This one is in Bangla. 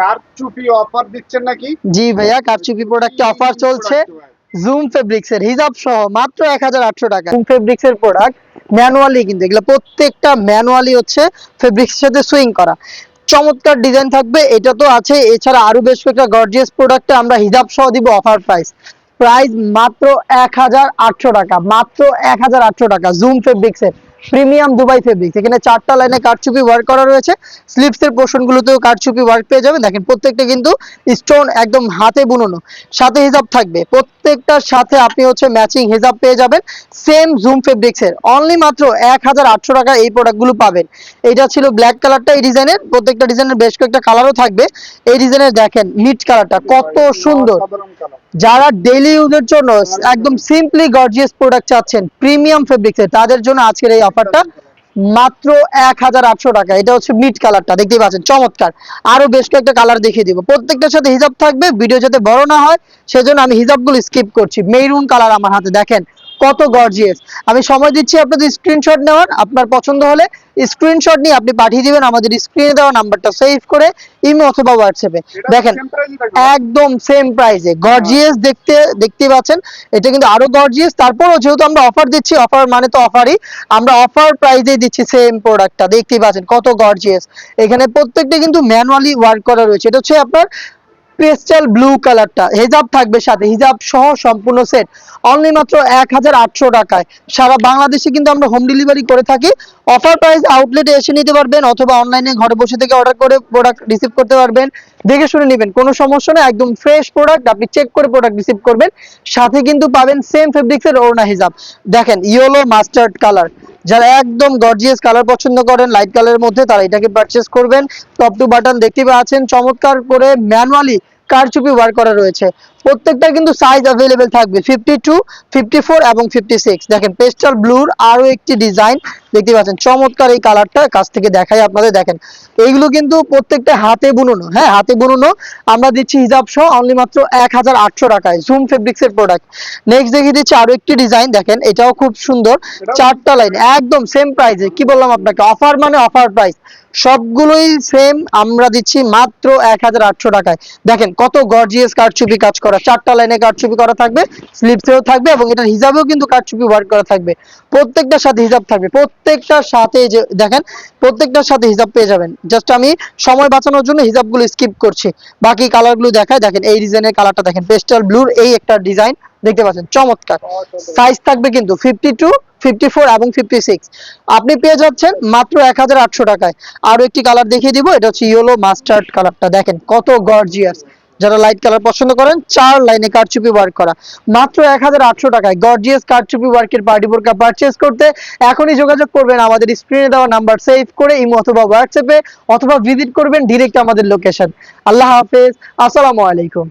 কারচুপি অফার দিচ্ছেন নাকি? জি ভাইয়া কারচুপি প্রোডাক্টে অফার চলছে জুম ফেব্রিক্স এর হিজাব সহ মাত্র এক হাজার আটশো টাকা। জুম ফেব্রিক্স এর প্রোডাক্ট ম্যানুয়ালি কিন্তু এগুলো প্রত্যেকটা ম্যানুয়ালি হচ্ছে ফেব্রিক্স এর সাথে সুইং করা। চমৎকার ডিজাইন থাকবে এটা তো আছে এছাড়া আরও বেশ কয়েকটা গর্জিয়াস প্রোডাক্টে আমরা হিজাব সহ দিব অফার প্রাইস প্রাইস মাত্র এক হাজার আটশো টাকা মাত্র এক হাজার আটশো টাকা জুম ফেব্রিক্স এর। Premium Dubai fabrics. এখানে চারটা লাইনে কারচুপি ওয়ার্ক করা রয়েছে। স্লিপস এর পোর্শন গুলোতেও কারচুপি ওয়ার্ক পেয়ে যাবেন। দেখেন, প্রত্যেকটা কিন্তু স্টোন একদম হাতে বুননো। সাথে হিজাব থাকবে। প্রত্যেকটার সাথে আপনি হচ্ছে ম্যাচিং হিজাব পেয়ে যাবেন। সেম জুম ফেব্রিক্স এর। অনলি মাত্র এক হাজার আটশো টাকা এই প্রোডাক্টগুলো পাবেন। এটা ছিল ব্ল্যাক কালারটা এই ডিজাইনের প্রত্যেকটা ডিজাইনের বেশ কয়েকটা কালারও থাকবে। এই ডিজাইনের দেখেন মিট কালারটা কত সুন্দর। যারা ডেইলি ইউজের জন্য একদম সিম্পলি গর্জিয়াস প্রোডাক্ট চাচ্ছেন প্রিমিয়াম ফেব্রিক্সের তাদের জন্য আজকের এই অফারটা মাত্র এক হাজার আটশো টাকা। এটা হচ্ছে মিট কালারটা দেখতে পাচ্ছেন, চমৎকার। আরও বেশ কয়েকটা কালার দেখিয়ে দিব। প্রত্যেকটার সাথে হিজাব থাকবে, ভিডিও যাতে বড় না হয়, সেজন্য আমি হিজাবগুলো স্কিপ করছি। মেরুন কালার আমার হাতে, দেখেন। কত গর্জিয়াস আমি সময় দিচ্ছি আপনাদের স্ক্রিনশট নেওয়ার। আপনার পছন্দ হলে স্ক্রিনশট নিয়ে আপনি পাঠিয়ে দিবেন আমাদের স্ক্রিনে দেওয়া নাম্বারটা সেভ করে ইমো অথবা হোয়াটসঅ্যাপে দেখেন একদম সেম প্রাইসে গর্জিয়াস দেখতে দেখতে পাচ্ছেন। এটা কিন্তু আরও গর্জিয়াস তারপরও যেহেতু আমরা অফার দিচ্ছি অফার মানে তো অফারই আমরা অফার প্রাইসে দিচ্ছি সেম প্রোডাক্টটা দেখতেই পাচ্ছেন কত গর্জিয়াস এখানে প্রত্যেকটা কিন্তু ম্যানুয়ালি ওয়ার্ক করা রয়েছে। এটা হচ্ছে আপনার পেস্টাল ব্লু কালারটা। হিজাব থাকবে সাথে। হিজাব সহ সম্পূর্ণ সেট। অনলি মাত্র এক হাজার আটশো টাকায়। সারা বাংলাদেশে কিন্তু আমরা হোম ডেলিভারি করে থাকি। অফার প্রাইস আউটলেটে এসে নিতে পারবেন অথবা অনলাইনে ঘরে বসে থেকে অর্ডার করে প্রোডাক্ট রিসিভ করতে পারবেন। দেখে শুনে নেবেন। কোনো সমস্যা নেই। একদম ফ্রেশ প্রোডাক্ট আপনি চেক করে প্রোডাক্ট রিসিভ করবেন। সাথে কিন্তু পাবেন সেম ফেব্রিক্সের ওড়না হিজাব। দেখেন ইয়েলো মাস্টার্ড কালার যারা একদম গর্জিয়াস কালার পছন্দ করেন লাইট কালারের মধ্যে, তারা এটাকে পারচেস করবেন। টপ টু বাটন দেখতে পাচ্ছেন, চমৎকার করে ম্যানুয়ালি কারচুপি ওয়ার্ক করা রয়েছে। প্রত্যেকটা কিন্তু সাইজ অ্যাভেলেবেল থাকবে। ফিফটি টু ফিফটি ফোর এবং ফিফটি সিক্স দেখেন পেস্টাল ব্লুর আরও একটি ডিজাইন দেখতে পাচ্ছেন। চমৎকার এই কালারটা কাছ থেকে দেখাই আপনাদের। দেখেন এইগুলো কিন্তু প্রত্যেকটা হাতে বুননো হ্যাঁ হাতে বুননো। আমরা দিচ্ছি হিজাব সহ অনলি মাত্র এক হাজার আটশো টাকায়। জুম ফেব্রিক্স এর প্রোডাক্ট নেক্সট দেখিয়ে দিচ্ছি আরও একটি ডিজাইন দেখেন এটাও খুব সুন্দর। চারটা লাইন একদম সেম প্রাইসে কি বললাম আপনাকে? অফার মানে অফার প্রাইস সবগুলোই সেম আমরা দিচ্ছি মাত্র এক হাজার আটশো টাকায়। দেখেন কত গর্জিয়াস কারচুপি কাজ করা। চারটা লাইনে কারচুপি করা থাকবে স্লিপসেও থাকবে এবং এটার হিসাবেও কিন্তু কারচুপি ওয়ার্ক করা থাকবে। প্রত্যেকটার সাথে হিসাব থাকবে প্রত্যেকটার সাথে যে দেখেন প্রত্যেকটার সাথে হিসাব পেয়ে যাবেন। জাস্ট আমি সময় বাঁচানোর জন্য হিসাবগুলো স্কিপ করছি। বাকি কালারগুলো দেখায় দেখেন এই ডিজাইনের কালারটা দেখেন পেস্টাল ব্লুর এই একটা ডিজাইন দেখতে পাচ্ছেন চমৎকার। সাইজ থাকবে কিন্তু ফিফটি টু ফিফটি ফোর এবং ফিফটি সিক্স আপনি পেয়ে যাচ্ছেন মাত্র এক হাজার আটশো টাকায়। আরও একটি কালার দেখিয়ে দিব এটা হচ্ছে ইয়েলো মাস্টার্ড কালারটা দেখেন কত গর্জিয়াস যারা লাইট কালার পছন্দ করেন, চার লাইনে কারচুপি ওয়ার্ক করা। মাত্র এক হাজার আটশো টাকায় গর্জিয়াস কারচুপি ওয়ার্কের পার্টি বোরকা পারচেস করতে এখনই যোগাযোগ করবেন আমাদের স্ক্রিনে দেওয়া নাম্বার সেভ করে ইমো অথবা হোয়াটসঅ্যাপে অথবা ভিজিট করবেন ডিরেক্ট আমাদের লোকেশন আল্লাহ হাফেজ, আসসালামু আলাইকুম।